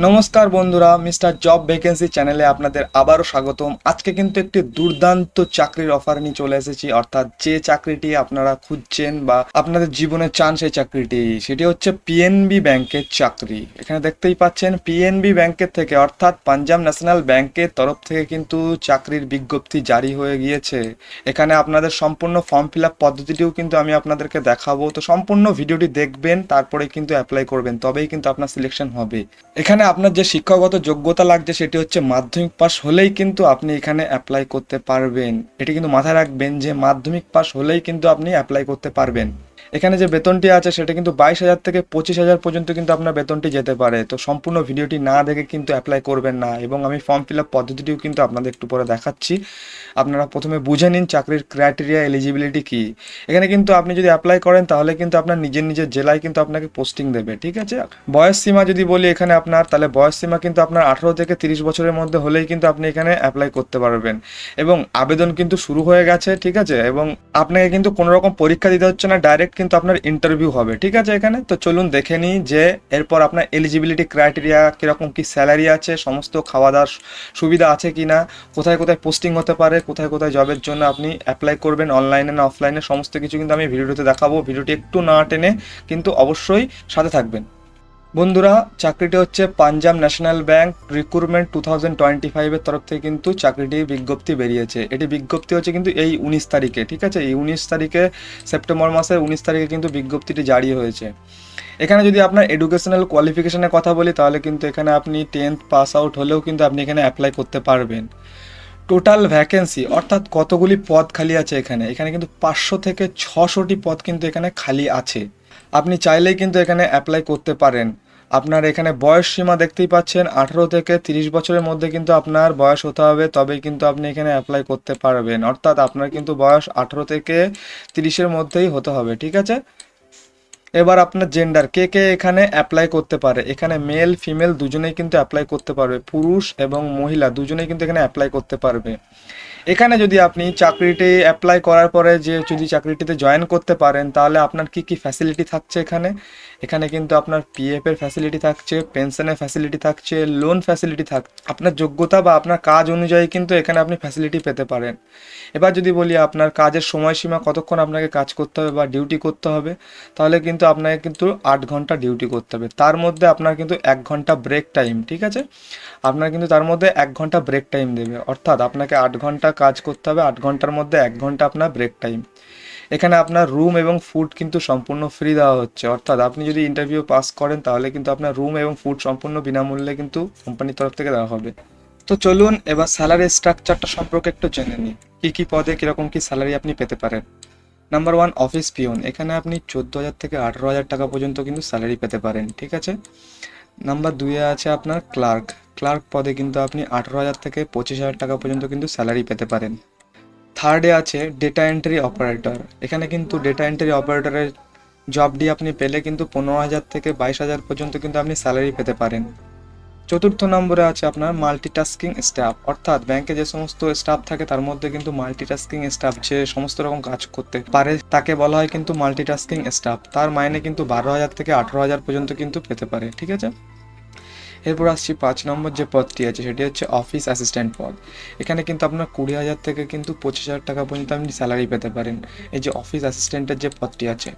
নমস্কার বন্ধুরা, mister job vacancy চ্যানেলে আপনাদের আবারও স্বাগতম। আজকে কিন্তু একটি দুর্দান্ত চাকরির অফার নিয়ে চলে এসেছি। অর্থাৎ যে চাকরিটি আপনারা খুঁজছেন বা আপনাদের জীবনে চান সেই চাকরিটি, সেটি হচ্ছে পিএনবি ব্যাংকের চাকরি। এখানে দেখতেই পাচ্ছেন পিএনবি ব্যাংকের থেকে, অর্থাৎ পাঞ্জাব ন্যাশনাল ব্যাংকের তরফ থেকে কিন্তু চাকরির বিজ্ঞপ্তি জারি হয়ে গিয়েছে। এখানে আপনাদের সম্পূর্ণ ফর্ম ফিল আপ পদ্ধতিটিও কিন্তু আমি আপনাদেরকে দেখাবো। তো সম্পূর্ণ ভিডিওটি দেখবেন, তারপরে কিন্তু অ্যাপ্লাই করবেন, তবেই কিন্তু আপনার সিলেকশন হবে। এখানে আপনার যে শিক্ষাগত যোগ্যতা লাগছে সেটি হচ্ছে মাধ্যমিক পাস হলেই কিন্তু আপনি এখানে অ্যাপ্লাই করতে পারবেন। এটি কিন্তু মাথায় রাখবেন যে মাধ্যমিক পাস হলেই কিন্তু আপনি অ্যাপ্লাই করতে পারবেন। এখানে যে বেতনটি আছে সেটা কিন্তু বাইশ হাজার থেকে পঁচিশ হাজার পর্যন্ত কিন্তু আপনার বেতনটি যেতে পারে। তো সম্পূর্ণ ভিডিওটি না দেখে কিন্তু অ্যাপ্লাই করবেন না এবং আমি ফর্ম ফিল আপ পদ্ধতিটিও কিন্তু আপনাদের একটু পরে দেখাচ্ছি। আপনারা প্রথমে বুঝে নিন চাকরির ক্রাইটেরিয়া এলিজিবিলিটি কি। এখানে কিন্তু আপনি যদি অ্যাপ্লাই করেন তাহলে কিন্তু আপনার নিজের নিজের জেলায় কিন্তু আপনাকে পোস্টিং দেবে, ঠিক আছে? বয়স সীমা যদি বলি এখানে আপনার, তাহলে বয়স সীমা কিন্তু আপনার আঠারো থেকে তিরিশ বছরের মধ্যে হলেই কিন্তু আপনি এখানে অ্যাপ্লাই করতে পারবেন। এবং আবেদন কিন্তু শুরু হয়ে গেছে, ঠিক আছে? এবং আপনাকে কিন্তু কোনো রকম পরীক্ষা দিতে হচ্ছে না ডাইরেক্ট কিন্তু আপনার ইন্টারভিউ হবে, ঠিক আছে এখানে? তো চলুন দেখে নিই যে এরপর আপনার এলিজিবিলিটি ক্রাইটেরিয়া কীরকম, কী স্যালারি আছে, সমস্ত খাওয়া দাওয়ার সুবিধা আছে কি না কোথায় কোথায় পোস্টিং হতে পারে, কোথায় কোথায় জবের জন্য আপনি অ্যাপ্লাই করবেন অনলাইনে না অফলাইনে সমস্ত কিছু কিন্তু আমি ভিডিওতে দেখাবো। ভিডিওটি একটু না টেনে কিন্তু অবশ্যই সাথে থাকবেন। বন্ধুরা, চাকরিটি হচ্ছে Punjab national bank recruitment two thousand twenty ফাইভের তরফ থেকে কিন্তু চাকরিটির বিজ্ঞপ্তি বেরিয়েছে। এটি বিজ্ঞপ্তি হচ্ছে কিন্তু এই উনিশ তারিখে, ঠিক আছে? এই উনিশ তারিখে, সেপ্টেম্বর মাসের উনিশ তারিখে কিন্তু বিজ্ঞপ্তিটি জারি হয়েছে। এখানে যদি আপনার এডুকেশনাল কোয়ালিফিকেশনের কথা বলি, তাহলে কিন্তু এখানে আপনি টেন্থ পাস আউট হলেও কিন্তু আপনি এখানে অ্যাপ্লাই করতে পারবেন। টোটাল ভ্যাকেন্সি, অর্থাৎ কতগুলি পদ খালি আছে এখানে? এখানে কিন্তু পাঁচশো থেকে ছশোটি পদ কিন্তু এখানে খালি আছে। আপনি চাইলেই কিন্তু এখানে অ্যাপ্লাই করতে পারেন। আপনার এখানে বয়স সীমা দেখতেই পাচ্ছেন, আঠারো থেকে তিরিশ বছরের মধ্যে কিন্তু আপনার বয়স হতে হবে, তবেই কিন্তু আপনি এখানে অ্যাপ্লাই করতে পারবেন। অর্থাৎ আপনার কিন্তু বয়স আঠারো থেকে তিরিশের মধ্যেই হতে হবে, ঠিক আছে? এবার আপনার জেন্ডার কে কে এখানে অ্যাপ্লাই করতে পারে? এখানে মেল ফিমেল দুজনেই কিন্তু অ্যাপ্লাই করতে পারবে, পুরুষ এবং মহিলা দুজনেই কিন্তু এখানে অ্যাপ্লাই করতে পারবে। এখানে যদি আপনি চাকরিটি অ্যাপ্লাই করার পরে যে যদি চাকরিটিতে জয়েন করতে পারেন, তাহলে আপনার কি কি ফ্যাসিলিটি থাকছে এখানে? এখানে কিন্তু আপনার পিএফ এর ফ্যাসিলিটি থাকছে পেনশনের ফ্যাসিলিটি থাকছে লোন ফ্যাসিলিটি থাক, আপনার যোগ্যতা বা আপনার কাজ অনুযায়ী কিন্তু এখানে আপনি ফ্যাসিলিটি পেতে পারেন। এবার যদি বলি আপনার কাজের সময়সীমা, কতক্ষণ আপনাকে কাজ করতে হবে বা ডিউটি করতে হবে, তাহলে কিন্তু আপনাকে কিন্তু আট ঘণ্টা ডিউটি করতে হবে। তার মধ্যে আপনার কিন্তু এক ঘণ্টা ব্রেক টাইম ঠিক আছে? আপনার কিন্তু তার মধ্যে এক ঘণ্টা ব্রেক টাইম দেবে। অর্থাৎ আপনাকে আট ঘণ্টা কাজ করতে হবে, আট ঘণ্টার মধ্যে এক ঘণ্টা আপনার ব্রেক টাইম এখানে আপনার রুম এবং ফুড কিন্তু সম্পূর্ণ ফ্রি দেওয়া হচ্ছে। অর্থাৎ আপনি যদি ইন্টারভিউ পাস করেন, তাহলে কিন্তু আপনার রুম এবং ফুড সম্পূর্ণ বিনামূল্যে কিন্তু কোম্পানির তরফ থেকে দেওয়া হবে। তো চলুন এবার স্যালারি স্ট্রাকচারটা সম্পর্কে একটু জেনে নিই। কী কী পদে কীরকম কী স্যালারি আপনি পেতে পারেন? নাম্বার ওয়ান অফিস পিওন এখানে আপনি চোদ্দ হাজার থেকে আঠেরো হাজার টাকা পর্যন্ত কিন্তু স্যালারি পেতে পারেন, ঠিক আছে? নাম্বার দুইয়ে আছে আপনার ক্লার্ক ক্লার্ক পদে কিন্তু আপনি আঠেরো হাজার থেকে পঁচিশ হাজার টাকা পর্যন্ত কিন্তু স্যালারি পেতে পারেন। থার্ডে আছে ডেটা এন্ট্রি অপারেটর এখানে কিন্তু ডেটা এন্ট্রি অপারেটরের জবটি আপনি পেলে কিন্তু পনেরো হাজার থেকে বাইশ হাজার পর্যন্ত কিন্তু আপনি স্যালারি পেতে পারেন। চতুর্থ নম্বরে আছে আপনার মাল্টিটাস্কিং স্টাফ অর্থাৎ ব্যাংকে যে সমস্ত স্টাফ থাকে তার মধ্যে কিন্তু মাল্টিটাস্কিং স্টাফ যে সমস্ত রকম কাজ করতে পারে, তাকে বলা হয় কিন্তু মাল্টিটাস্কিং স্টাফ তার মাইনে কিন্তু বারো হাজার থেকে আঠেরো হাজার পর্যন্ত কিন্তু পেতে পারে, ঠিক আছে? এরপর আসছি পাঁচ নম্বর যে পদটি আছে, সেটি হচ্ছে অফিস অ্যাসিস্ট্যান্ট পদ। এখানে কিন্তু আপনার কুড়ি হাজার থেকে কিন্তু পঁচিশ হাজার টাকা পর্যন্ত আপনি স্যালারি পেতে পারেন। এই যে অফিস অ্যাসিস্ট্যান্টের যে পদটি আছে।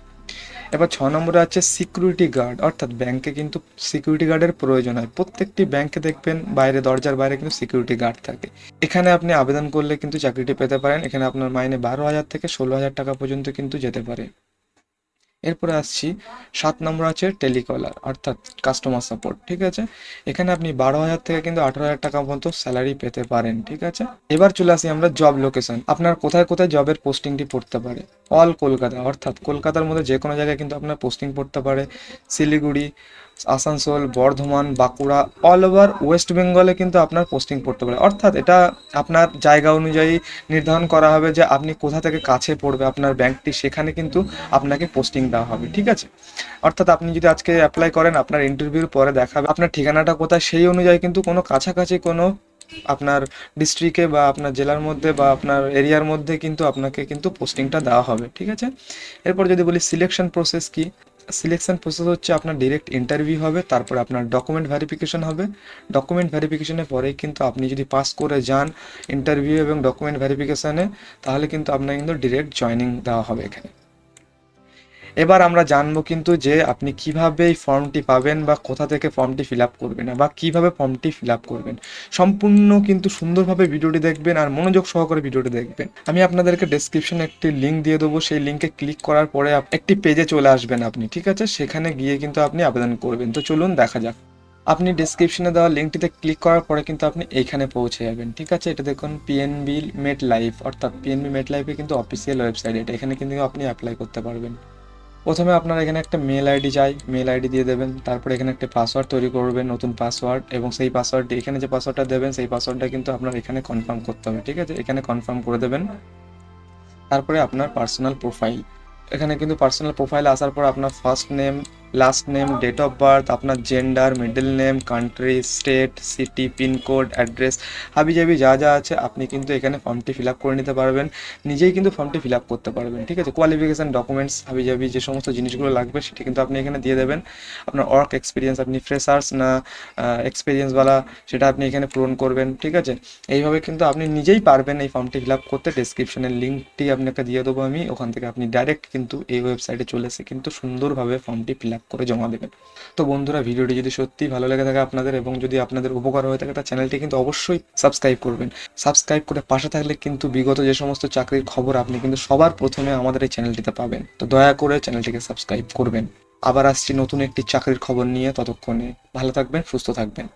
এবার ছ নম্বরে আছে সিকিউরিটি গার্ড অর্থাৎ ব্যাংকে কিন্তু সিকিউরিটি গার্ডের প্রয়োজন হয়। প্রত্যেকটি ব্যাংকে দেখবেন বাইরে, দরজার বাইরে কিন্তু সিকিউরিটি গার্ড থাকে। এখানে আপনি আবেদন করলে কিন্তু চাকরিটি পেতে পারেন। এখানে আপনার মাইনে বারো হাজার থেকে ষোলো হাজার টাকা পর্যন্ত কিন্তু যেতে পারে। এরপরে আসছি সাত নম্বর আছে টেলিকলার, অর্থাৎ কাস্টমার সাপোর্ট ঠিক আছে? এখানে আপনি বারো হাজার থেকে কিন্তু আঠারো হাজার টাকা পর্যন্ত স্যালারি পেতে পারেন, ঠিক আছে? এবার চলে আসি আমরা জব লোকেশন আপনার কোথায় কোথায় জবের পোস্টিংটি পড়তে পারে? অল কলকাতা, অর্থাৎ কলকাতার মধ্যে যে কোনো জায়গায় কিন্তু আপনার পোস্টিং পড়তে পারে, Siliguri Asansol, Bardhaman, Bankura all over west বেঙ্গলে কিন্তু আপনার পোস্টিং পড়তে পারে। অর্থাৎ এটা আপনার জায়গা অনুযায়ী নির্ধারণ করা হবে যে আপনি কোথা থেকে কাছে পড়বে, আপনার ব্যাংকটি, সেখানে কিন্তু আপনাকে পোস্টিং দেওয়া হবে, ঠিক আছে? অর্থাৎ আপনি যদি আজকে অ্যাপ্লাই করেন, আপনার ইন্টারভিউর পরে দেখাবে আপনার ঠিকানাটা কোথায়, সেই অনুযায়ী কিন্তু কোনো কাছাকাছি কোনো আপনার ডিস্ট্রিক্টে বা আপনার জেলার মধ্যে বা আপনার এরিয়ার মধ্যে কিন্তু আপনাকে কিন্তু পোস্টিংটা দেওয়া হবে, ঠিক আছে? এরপর যদি বলি সিলেকশন প্রসেস কি? সিলেকশন প্রসেস হচ্ছে আপনার ডিরেক্ট ইন্টারভিউ হবে, তারপরে আপনার ডকুমেন্ট ভেরিফিকেশন হবে। ডকুমেন্ট ভেরিফিকেশনের পরেই কিন্তু আপনি যদি পাস করে যান ইন্টারভিউ এবং ডকুমেন্ট ভেরিফিকেশানে তাহলে কিন্তু আপনাকে কিন্তু ডিরেক্ট জয়নিং দেওয়া হবে এখানে। এবার আমরা জানব কিন্তু যে আপনি কীভাবে এই ফর্মটি পাবেন বা কোথা থেকে ফর্মটি ফিল আপ করবেন বা কীভাবে ফর্মটি ফিল আপ করবেন। সম্পূর্ণ কিন্তু সুন্দরভাবে ভিডিওটি দেখবেন আর মনোযোগ সহকারে ভিডিওটি দেখবেন। আমি আপনাদেরকে ডেসক্রিপশনে একটি লিঙ্ক দিয়ে দেবো। সেই লিঙ্কে ক্লিক করার পরে একটি পেজে চলে আসবেন আপনি, ঠিক আছে? সেখানে গিয়ে কিন্তু আপনি আবেদন করবেন। তো চলুন দেখা যাক। আপনি ডেসক্রিপশনে দেওয়া লিঙ্কটিতে ক্লিক করার পরে কিন্তু আপনি এইখানে পৌঁছে যাবেন, ঠিক আছে? এটা দেখুন পিএনবি মেট লাইফ অর্থাৎ পিএনবি মেট লাইফে কিন্তু অফিসিয়াল ওয়েবসাইট এটা এখানে কিন্তু আপনি অ্যাপ্লাই করতে পারবেন। প্রথমে আপনার এখানে একটা মেল আইডি চাই। মেল আইডি দিয়ে দেবেন, তারপরে এখানে একটা পাসওয়ার্ড তৈরি করবেন, নতুন পাসওয়ার্ড এবং সেই পাসওয়ার্ডটি এখানে যে পাসওয়ার্ডটা দেবেন, সেই পাসওয়ার্ডটা কিন্তু আপনার এখানে কনফার্ম করতে হবে, ঠিক আছে? এখানে কনফার্ম করে দেবেন। তারপরে আপনার পার্সোনাল প্রোফাইল এখানে কিন্তু পার্সোনাল প্রোফাইল আসার পর আপনার first name last name date of birth আপনার gender middle name country state city pincode address হাবি হাবিজাবি যা যা আছে, আপনি কিন্তু এখানে ফর্মটি ফিল আপ করে নিতে পারবেন। নিজেই কিন্তু ফর্মটি ফিল আপ করতে পারবেন, ঠিক আছে? কোয়ালিফিকেশান ডকুমেন্টস হাবি হাবিজাবি যে সমস্ত জিনিসগুলো লাগবে, সেটি কিন্তু আপনি এখানে দিয়ে দেবেন। আপনার ওয়ার্ক এক্সপিরিয়েন্স আপনি ফ্রেশার্স না এক্সপিরিয়েন্সওয়ালা সেটা আপনি এখানে পূরণ করবেন, ঠিক আছে? এইভাবে কিন্তু আপনি নিজেই পারবেন এই ফর্মটি ফিল আপ করতে। ডেসক্রিপশনের লিঙ্কটি আপনাকে দিয়ে দেবো আমি। ওখান থেকে আপনি ডাইরেক্ট কিন্তু এই ওয়েবসাইটে চলে এসে কিন্তু সুন্দরভাবে ফর্মটি ফিল আপ করে জমা দেবেন। তো বন্ধুরা, ভিডিওটি যদি সত্যি ভালো লেগে থাকে আপনাদের এবং যদি আপনাদের উপকার হয়ে থাকে তার চ্যানেলটি কিন্তু অবশ্যই সাবস্ক্রাইব করবেন। সাবস্ক্রাইব করে পাশে থাকলে কিন্তু বিগত যে সমস্ত চাকরির খবর, আপনি কিন্তু সবার প্রথমে আমাদের এই চ্যানেলটিতে পাবেন। তো দয়া করে চ্যানেলটিকে সাবস্ক্রাইব করবেন। আবার আসছি নতুন একটি চাকরির খবর নিয়ে ততক্ষণে। ভালো থাকবেন, সুস্থ থাকবেন।